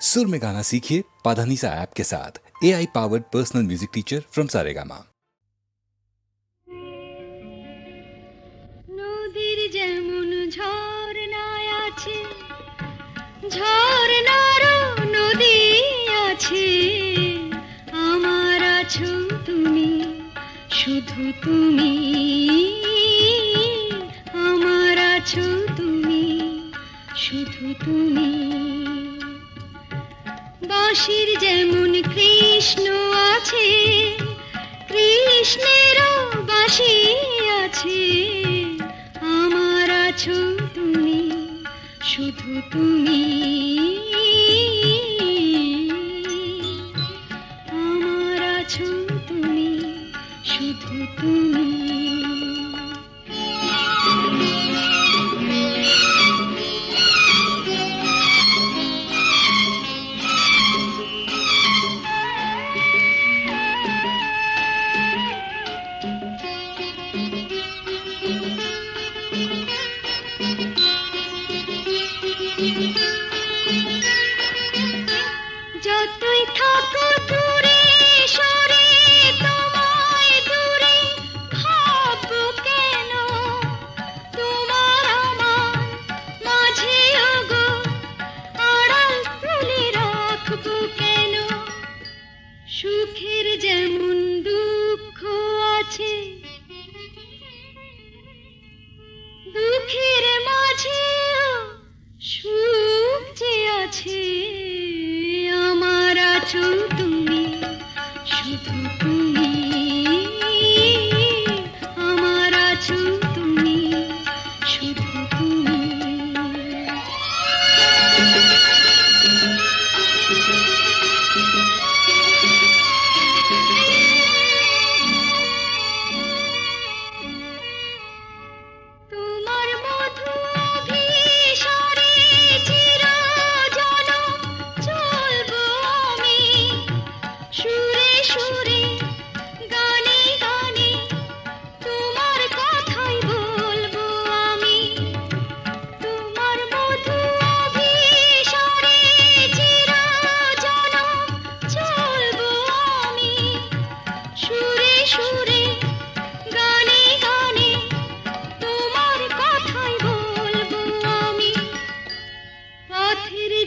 सुर में गाना सीखिए पाधानीसा ऐप के साथ A I powered personal music teacher from Saregama নদীর যেমন ঝর্ণায় আছে ঝর্ণারও নদী আছে আমার আছো তুমি শুধু তুমি আমার আছো তুমি শুধু তুমি বাঁশির যেমন কৃষ্ণ আছে কৃষ্ণেরও বাসি আছে। আমার আছো তুমি শুধু তুমি।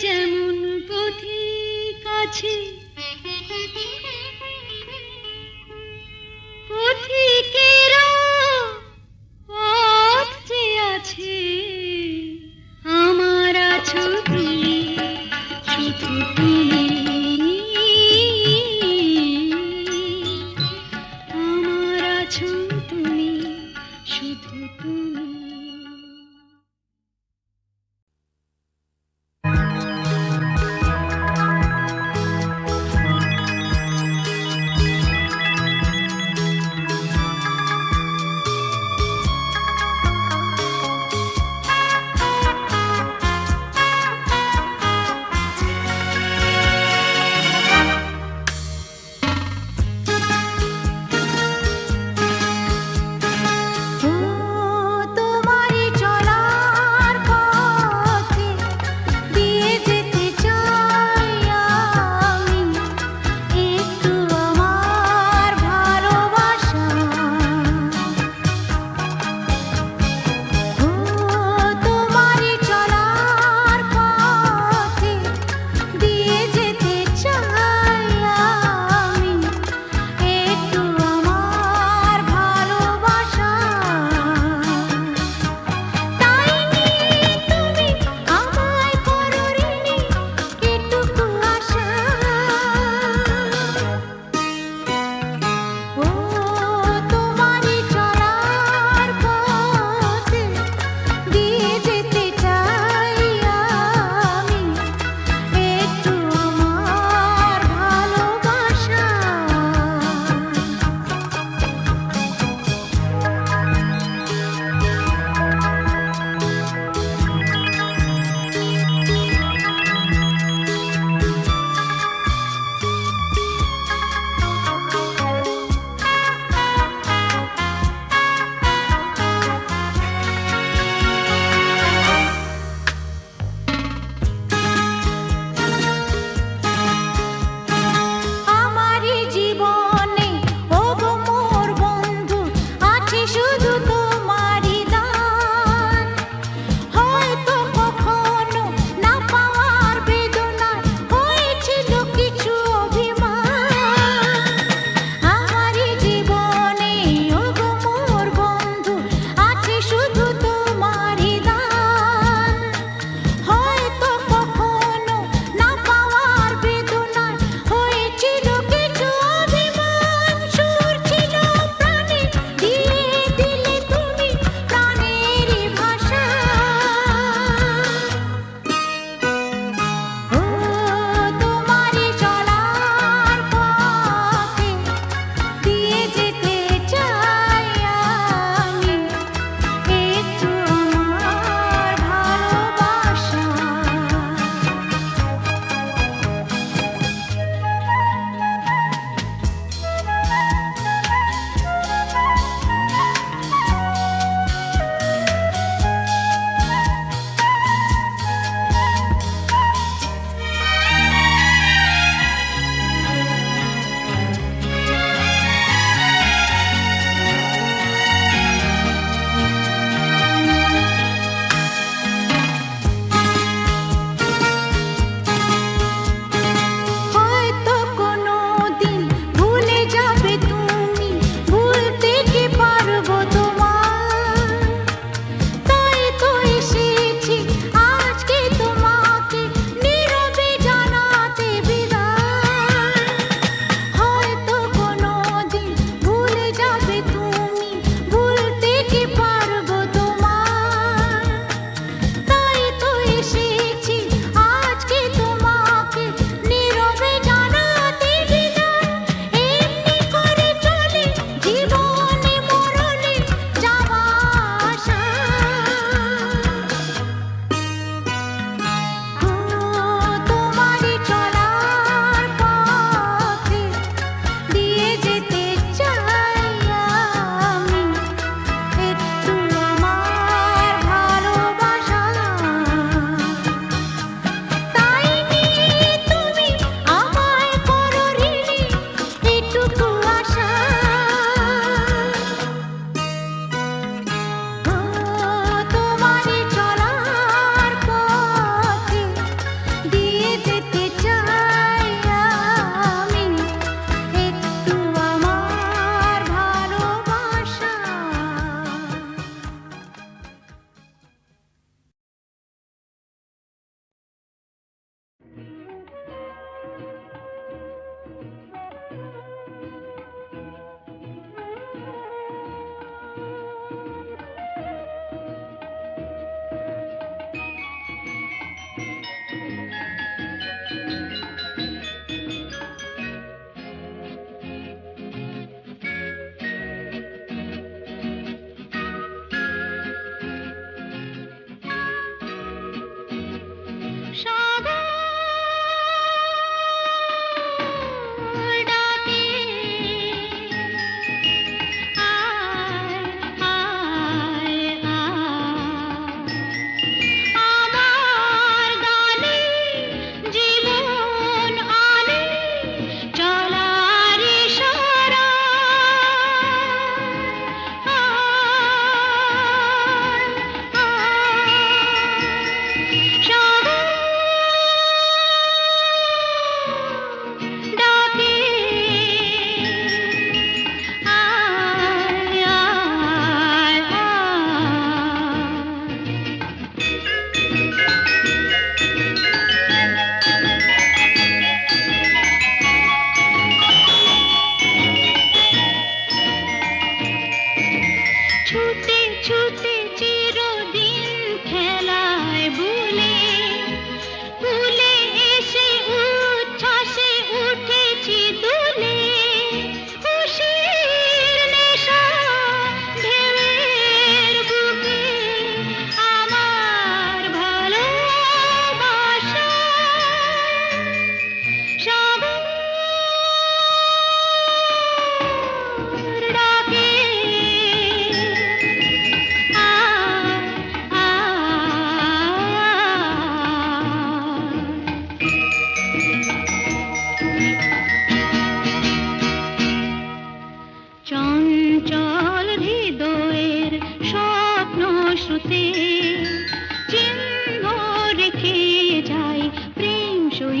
যেমন পথিক আছে পথিকেরও পথ যে আছে।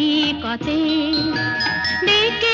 ডেকে ডেকে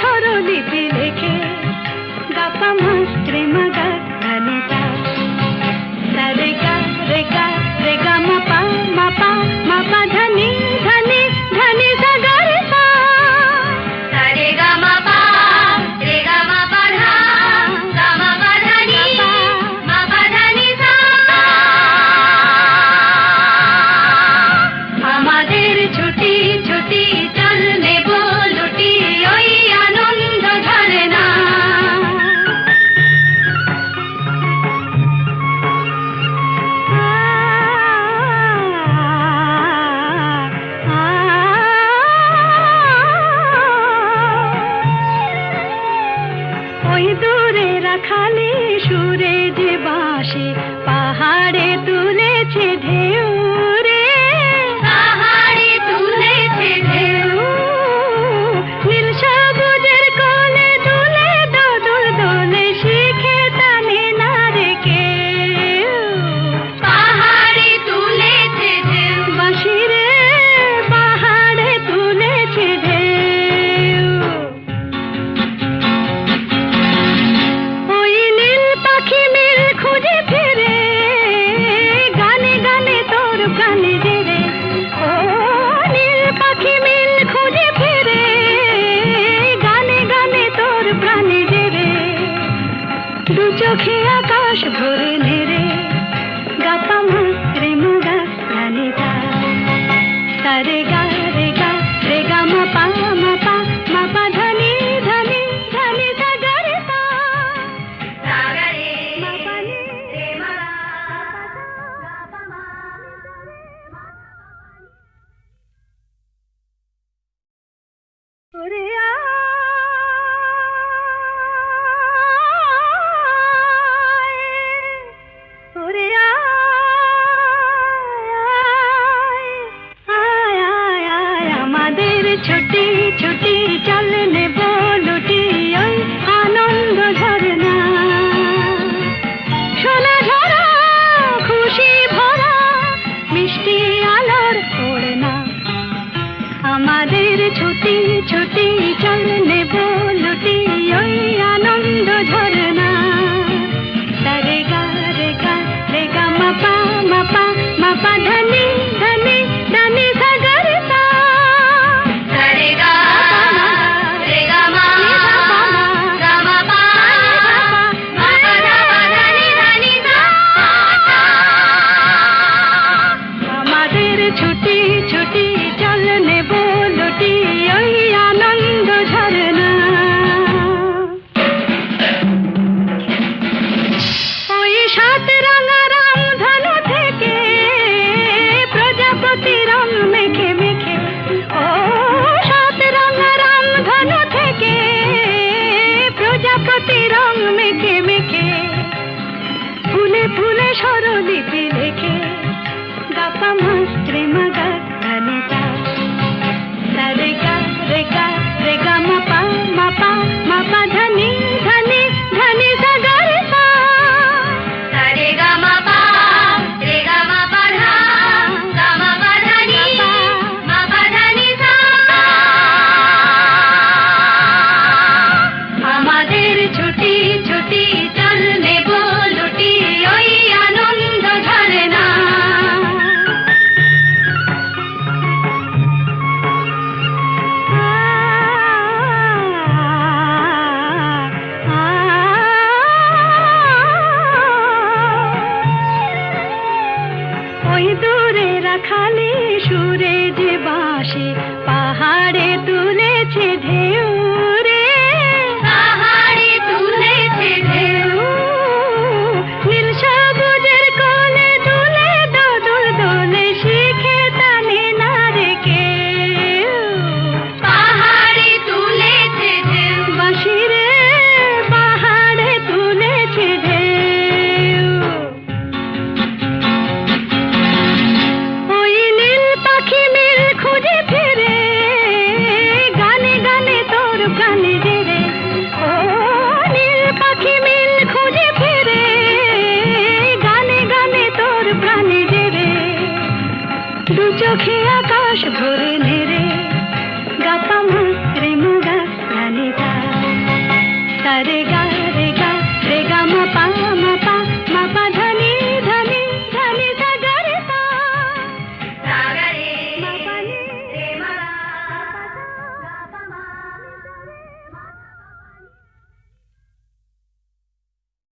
স্বরলিপি লেখে গাপা মাস প্রেমা গা ধনুকা সারে গা রে গা রে গা মাপা মাপা মাপা solita.